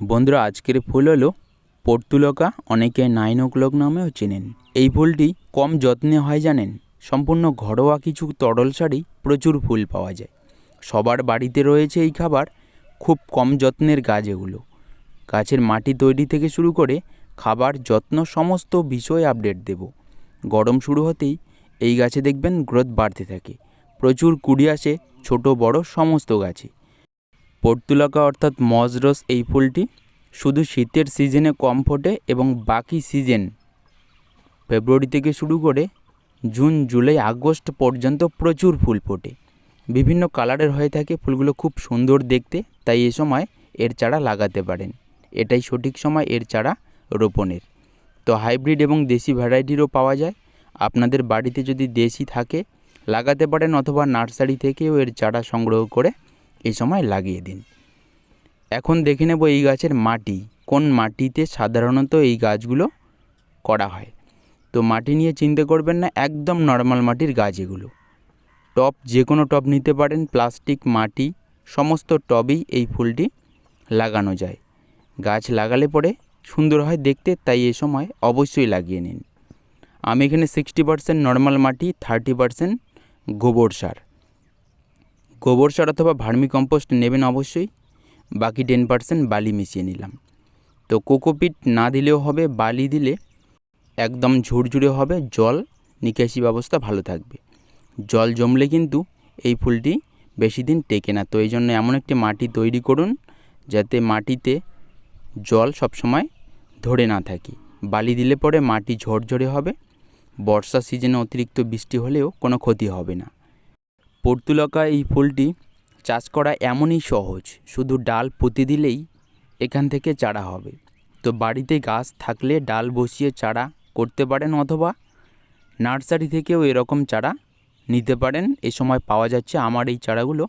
বন্ধুরা, আজকের ফুল হলো পর্তুলকা, অনেকে নাইন ও ক্লক নামেও চেনেন। এই ফুলটি কম যত্নে হয় জানেন? সম্পূর্ণ ঘরোয়া কিছু তরল সারেই প্রচুর ফুল পাওয়া যায়। সবার বাড়িতে রয়েছে এই খাবার খুব কম যত্নের গাছ এগুলো গাছের মাটি তৈরি থেকে শুরু করে খাবার যত্ন সমস্ত বিষয় আপডেট দেব। গরম শুরু হতেই এই গাছে দেখবেন গ্রোথ বাড়তে থাকে। প্রচুর কুড়ি আসে, ছোট বড় সমস্ত গাছে। পর্তুলাকা অর্থাৎ মজরস এই ফুলটি শুধু শীতের সিজনে কম ফোটে এবং বাকি সিজন ফেব্রুয়ারি থেকে শুরু করে জুন, জুলাই, আগস্ট পর্যন্ত প্রচুর ফুল ফোটে। বিভিন্ন কালারের হয়ে থাকে, ফুলগুলো খুব সুন্দর দেখতে, তাই এ সময় এর চারা লাগাতে পারেন। এটাই সঠিক সময় এর চারা রোপণের। তো হাইব্রিড এবং দেশি ভ্যারাইটিরও পাওয়া যায়। আপনাদের বাড়িতে যদি দেশি থাকে, লাগাতে পারেন অথবা নার্সারি থেকেও এর চারা সংগ্রহ করে এই সময় লাগিয়ে দিন। এখন দেখে নেব এই গাছের মাটি, কোন মাটিতে সাধারণত এই গাছগুলো করা হয়। তো মাটি নিয়ে চিন্তা করবেন না, একদম নর্মাল মাটির গাছ এগুলো। টব যে কোনো টব নিতে পারেন, প্লাস্টিক, মাটি, সমস্ত টবেই এই ফুলটি লাগানো যায়। গাছ লাগালে পরে সুন্দর হয় দেখতে, তাই এ সময় অবশ্যই লাগিয়ে নিন। আমি এখানে সিক্সটি পার্সেন্ট নর্মাল মাটি থার্টি পার্সেন্ট গোবর সার। গোবর সার অথবা ভার্মি কম্পোস্ট নেবেন অবশ্যই। বাকি টেন পার্সেন্ট বালি মিশিয়ে নিলাম। তো কোকোপিট না দিলেও হবে, বালি দিলে একদম ঝুরঝুরে হবে, জল নিকাশি ব্যবস্থা ভালো থাকবে। জল জমলে কিন্তু এই ফুলটি বেশি দিন টেকে না। তো এই জন্য এমন একটি মাটি তৈরি করুন, যাতে মাটিতে জল সবসময় ধরে না থাকে। বালি দিলে পরে মাটি ঝরঝরে হবে। বর্ষা সিজনে অতিরিক্ত বৃষ্টি হলেও কোনো ক্ষতি হবে না। পর্তুলকা এই ফুলটি চাষ করা এমনই সহজ, শুধু ডাল পুঁতে দিলেই এখান থেকে চারা হবে। তো বাড়িতে গাছ থাকলে ডাল বসিয়ে চারা করতে পারেন অথবা নার্সারি থেকেও এরকম চারা নিতে পারেন। এ সময় পাওয়া যাচ্ছে আমার এই চারাগুলো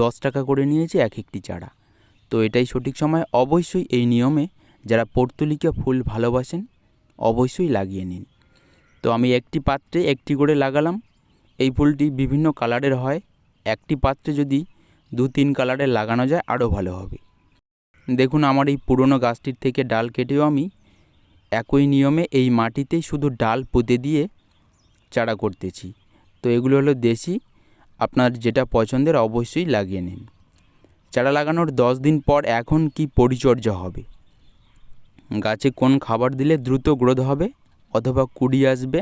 দশ টাকা করে নিয়েছে এক একটি চারা। তো এটাই সঠিক সময়। অবশ্যই এই নিয়মে যারা পর্তুলিকা ফুল ভালোবাসেন অবশ্যই লাগিয়ে নিন। তো আমি একটি পাত্রে একটি করে লাগালাম। এই ফুলটি বিভিন্ন কালারের হয়। একটি পাত্রে যদি দু তিন কালারের লাগানো যায়, আরও ভালো হবে। দেখুন, আমার এই পুরনো গাছটির থেকে ডাল কেটেও আমি একই নিয়মে এই মাটিতেই শুধু ডাল পুঁতে দিয়ে চারা করতেছি। তো এগুলো হলো দেশি। আপনার যেটা পছন্দের অবশ্যই লাগিয়ে নিন। চারা লাগানোর দশ দিন পর এখন কি পরিচর্যা হবে? গাছে কোন খাবার দিলে দ্রুত গ্রোথ হবে? অথবা কুড়ি আসবে?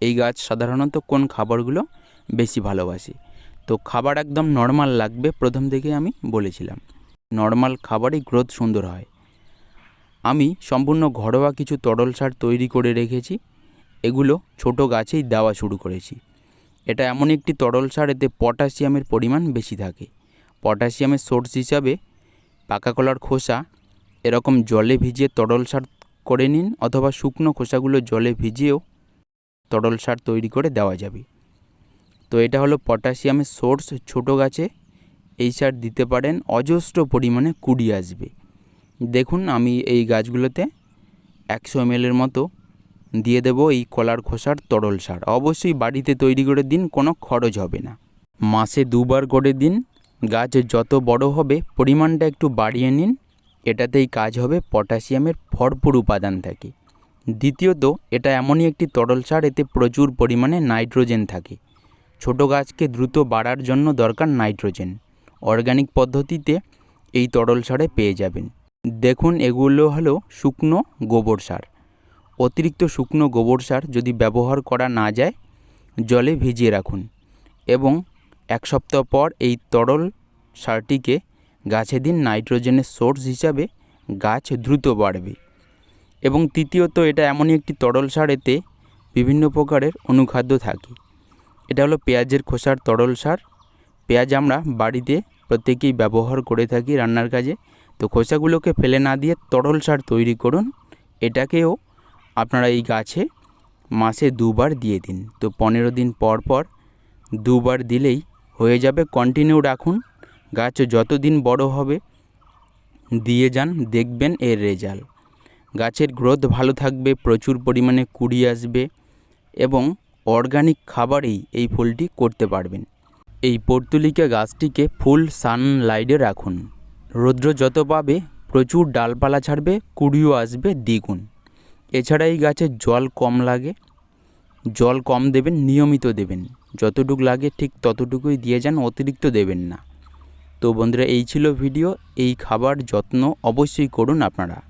এই গাছ সাধারণত কোন খাবারগুলো বেশি ভালোবাসে? তো খাবার একদম নর্মাল লাগবে, প্রথম থেকে আমি বলেছিলাম। নর্মাল খাবারই গ্রোথ সুন্দর হয়। আমি সম্পূর্ণ ঘরোয়া কিছু তরল সার তৈরি করে রেখেছি। এগুলো ছোট গাছেই দেওয়া শুরু করেছি। এটা এমন একটি তরল সার, এতে পটাশিয়ামের পরিমাণ বেশি থাকে। পটাশিয়ামের সোর্স হিসাবে পাকা কলার খোসা, এরকম জলে ভিজিয়ে তরল সার করে নিন, অথবা শুকনো খোসাগুলো জলে ভিজিয়েও তরল সার তৈরি করে দেওয়া যাবে। তো এটা হলো পটাশিয়ামের সোর্স, ছোট গাছে। এই সার দিতে পারেন, অজস্র পরিমাণে কুড়ি আসবে। দেখুন, আমি এই গাছগুলোতে একশো এমএলের মতো দিয়ে দেবো এই কলার খোসার তরল সার। অবশ্যই বাড়িতে তৈরি করে দিন, কোনো খরচ হবে না। মাসে দুবার করে দিন, গাছ যত বড় হবে, পরিমাণটা একটু বাড়িয়ে নিন। এটাতেই কাজ হবে পটাশিয়ামের ভরপুর উপাদান থাকে। দ্বিতীয়ত, এটা এমনই একটি তরল সার, এতে প্রচুর পরিমাণে নাইট্রোজেন থাকে। ছোট গাছকে দ্রুত বাড়ার জন্য দরকার নাইট্রোজেন। অর্গানিক পদ্ধতিতে এই তরল সারে পেয়ে যাবেন। দেখুন, এগুলো হলো শুকনো গোবর সার। অতিরিক্ত শুকনো গোবর সার যদি ব্যবহার করা না যায়, জলে ভিজিয়ে রাখুন এবং এক সপ্তাহ পর এই তরল সারটিকে গাছে দিন নাইট্রোজেনের সোর্স হিসাবে গাছ দ্রুত বাড়বে। এবং তৃতীয়ত, এটা এমনই একটি তরল সার, এতে বিভিন্ন প্রকারের অনুখাদ্য থাকে। এটা হলো পেঁয়াজের খোসার তরল সার। পেঁয়াজ আমরা বাড়িতে প্রত্যেকেই ব্যবহার করে থাকি রান্নার কাজে। তো খোসাগুলোকে ফেলে না দিয়ে তরল সার তৈরি করুন। এটাকেও আপনারা এই গাছে মাসে দুবার দিয়ে দিন। তো পনেরো দিন পর পর দুবার দিলেই হয়ে যাবে। কন্টিনিউ রাখুন। গাছ যতদিন বড় হবে, দিয়ে যান, দেখবেন এর রেজাল্ট। গাছের গ্রোথ ভালো থাকবে, প্রচুর পরিমাণে কুড়ি আসবে এবং অর্গানিক খাবারেই এই ফুলটি করতে পারবেন। এই পর্তুলিকা গাছটিকে ফুল সানলাইটে রাখুন। রৌদ্র যত পাবে, প্রচুর ডালপালা ছাড়বে, কুড়িও আসবে দ্বিগুণ। এছাড়া এই গাছের জল কম লাগে। জল কম দেবেন, নিয়মিত দেবেন। যতটুকু লাগে ঠিক ততটুকুই দিয়ে যান, অতিরিক্ত দেবেন না। তো বন্ধুরা, এই ছিল ভিডিও। এই খাবার যত্ন অবশ্যই করুন আপনারা।